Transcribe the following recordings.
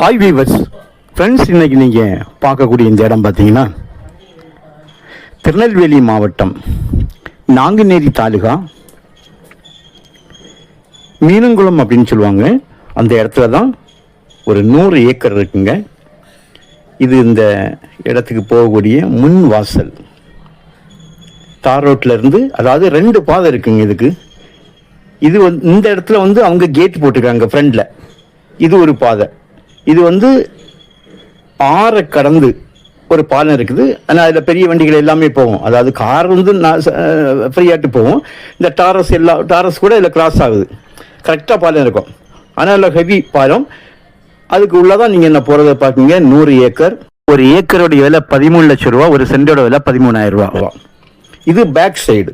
Hi viewers friends இன்றைக்கி நீங்கள் பார்க்கக்கூடிய இந்த இடம் பார்த்தீங்கன்னா திருநெல்வேலி மாவட்டம் நாங்குநேரி தாலுகா மீனங்குளம் அப்படின்னு சொல்லுவாங்க. அந்த இடத்துல தான் ஒரு நூறு ஏக்கர் இருக்குங்க. இது இந்த இடத்துக்கு போகக்கூடிய முன் வாசல். தார் ரோட்டிலேருந்து இருந்து அதாவது ரெண்டு பாதை இருக்குங்க இதுக்கு. இது வந்து இந்த இடத்துல வந்து அவங்க கேட் போட்டிருக்காங்க ஃப்ரெண்டில் இது ஒரு பாதை. இது வந்து ஆறை கடந்து ஒரு பாலம் இருக்குது. ஆனால் அதில் பெரிய வண்டிகள் எல்லாமே போகும். அதாவது கார் வந்து நான் ஃப்ரீயாட்டு போகும். இந்த டாரஸ் எல்லா டாரஸ் கூட இதில் கிராஸ் ஆகுது. கரெக்டாக பாலம் இருக்கும். ஆனால் ஹெவி பாலம். அதுக்கு உள்ளதான் நீங்கள் என்ன போகிறத பார்க்குங்க நூறு ஏக்கர். ஒரு ஏக்கரோடைய விலை பதிமூணு லட்சம் ரூபா ஒரு சென்டோட விலை பதிமூணாயிரம் ரூபா. இது பேக் சைடு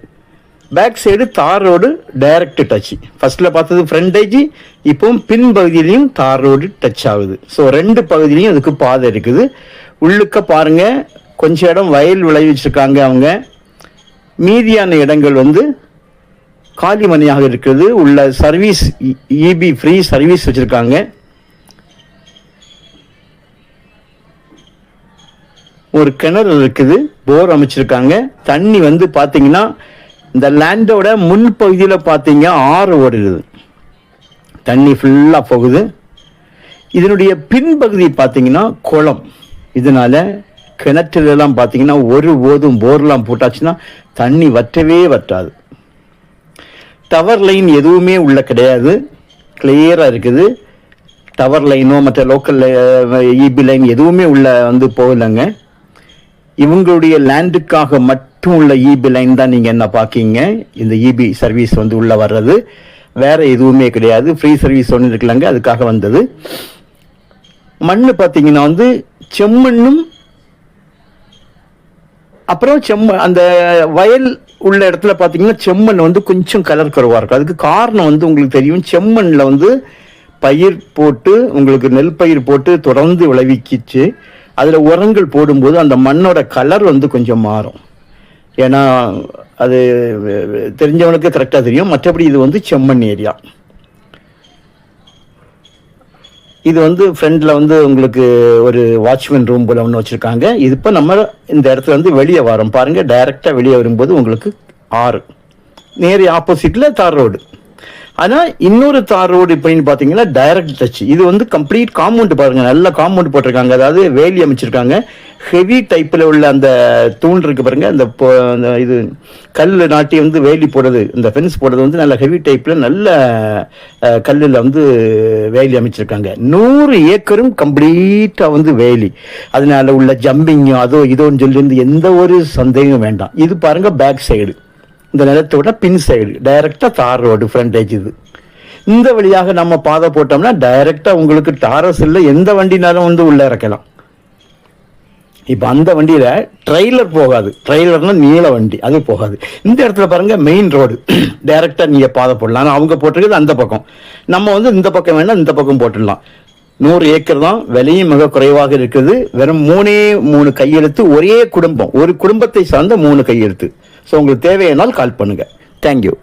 பேக் சைடு தார் ரோடு டைரக்ட் டச் ஃபர்ஸ்ட்ல பார்த்தது ஃப்ரண்டேஜ் இப்போவும் பின் பகுதியிலையும் தார் ரோடு டச் ஆகுது. ஸோ ரெண்டு பகுதியிலையும் அதுக்கு பாதை இருக்குது. உள்ளுக்க பாருங்க கொஞ்சம் இடம் வயல் விளைவிச்சிருக்காங்க அவங்க. மீதியான இடங்கள் வந்து காலி மனையாக இருக்குது. உள்ள சர்வீஸ் இபி ஃப்ரீ சர்வீஸ் வச்சுருக்காங்க. ஒரு கிணறு இருக்குது போர் அமைச்சிருக்காங்க. தண்ணி வந்து பார்த்தீங்கன்னா இந்த லேண்டோட முன் பகுதியில் பார்த்தீங்க ஆறு ஓடுகிறது தண்ணி ஃபுல்லாக போகுது. இதனுடைய பின்பகுதி பார்த்தீங்கன்னா குளம். இதனால் கிணற்றுலலாம் பார்த்தீங்கன்னா ஒரு போதும் போர்லாம் போட்டாச்சுன்னா தண்ணி வற்றவே வற்றாது. டவர் லைன் எதுவுமே உள்ள கிடையாது. கிளியராக இருக்குது. டவர் லைனோ மற்ற லோக்கல் இபி லைன் எதுவுமே உள்ள வந்து போகலைங்க. இவங்களுடைய லேண்டுக்காக மட்டும் மட்டும் உள்ள இபி லைன் தான் நீங்கள் என்ன பார்க்கீங்க? இந்த இபி சர்வீஸ் வந்து உள்ள வர்றது. வேற எதுவுமே கிடையாது. ஃப்ரீ சர்வீஸ் ஒன்று இருக்கலாங்க அதுக்காக வந்தது. மண் பார்த்தீங்கன்னா வந்து செம்மண்ணும் அப்புறம் செம்ம அந்த வயல் உள்ள இடத்துல பார்த்தீங்கன்னா செம்மண் வந்து கொஞ்சம் கலர் குறவாக இருக்கும். அதுக்கு காரணம் வந்து உங்களுக்கு தெரியும். செம்மண்ணில் வந்து பயிர் போட்டு உங்களுக்கு நெல் பயிர் போட்டு தொடர்ந்து விளைவிக்கிச்சு. அதில் உரங்கள் போடும்போது அந்த மண்ணோட கலர் வந்து கொஞ்சம் மாறும். ஏன்னா அது தெரிஞ்சவனுக்கு கரெக்டாக தெரியும். மற்றபடி இது வந்து செம்மண் ஏரியா. இது வந்து ஃப்ரண்டில் வந்து உங்களுக்கு ஒரு வாட்ச்மேன் ரூம் போல் ஒன்று வச்சுருக்காங்க. இது இப்போ நம்ம இந்த இடத்துல வந்து வெளியே வரோம். பாருங்கள் டைரெக்டாக வெளியே வரும்போது உங்களுக்கு ஆறு. நேரே ஆப்போசிட்டில் தார் ரோடு ஆனால் இன்னொரு தார் ரோடு இப்படின்னு பார்த்தீங்கன்னா டைரக்ட் டச் இது வந்து கம்ப்ளீட் காம்பவுண்ட் பாருங்க. நல்ல காம்பவுண்ட் போட்டிருக்காங்க. அதாவது வேலி அமைச்சிருக்காங்க. ஹெவி டைப்பில் உள்ள அந்த தூண் இருக்கு பாருங்க. அந்த இது கல் நாட்டி வந்து வேலி போடுறது. இந்த ஃபென்ஸ் போடுறது வந்து நல்ல ஹெவி டைப்பில் நல்ல கல்லில் வந்து வேலி அமைச்சிருக்காங்க. நூறு ஏக்கரும் கம்ப்ளீட்டாக வந்து வேலி. அதனால உள்ள ஜம்பிங்கும் அதோ இதோன்னு சொல்லி வந்து எந்த ஒரு சந்தேகம் வேண்டாம். இது பாருங்க பேக் சைடு இந்த நிலத்தோட பின் சைடு டைரக்டா தார் ரோடு ஃப்ரண்டேஜ் இது. இந்த வழியாக நம்ம பாதை போட்டோம்னா டைரக்டா உங்களுக்கு டாரஸ் இல்லை எந்த வண்டினாலும் வந்து உள்ளே இறக்கலாம். இப்போ அந்த வண்டியில் ட்ரெய்லர் போகாது. ட்ரெய்லர்னால் நீள வண்டி அது போகாது. இந்த இடத்துல பாருங்க மெயின் ரோடு டைரெக்டாக நீங்கள் பாதை போடலாம். ஆனால் அவங்க போட்டிருக்கிறது அந்த பக்கம். நம்ம வந்து இந்த பக்கம் வேணால் இந்த பக்கம் போட்டுடலாம். நூறு ஏக்கர் தான் விலையும் மிக குறைவாக இருக்குது. வெறும் மூணே மூணு கையெழுத்து ஒரே குடும்பம். ஒரு குடும்பத்தை சார்ந்த மூணு கையெழுத்து. ஸோ உங்களுக்கு தேவையானால் கால் பண்ணுங்கள் தேங்க்யூ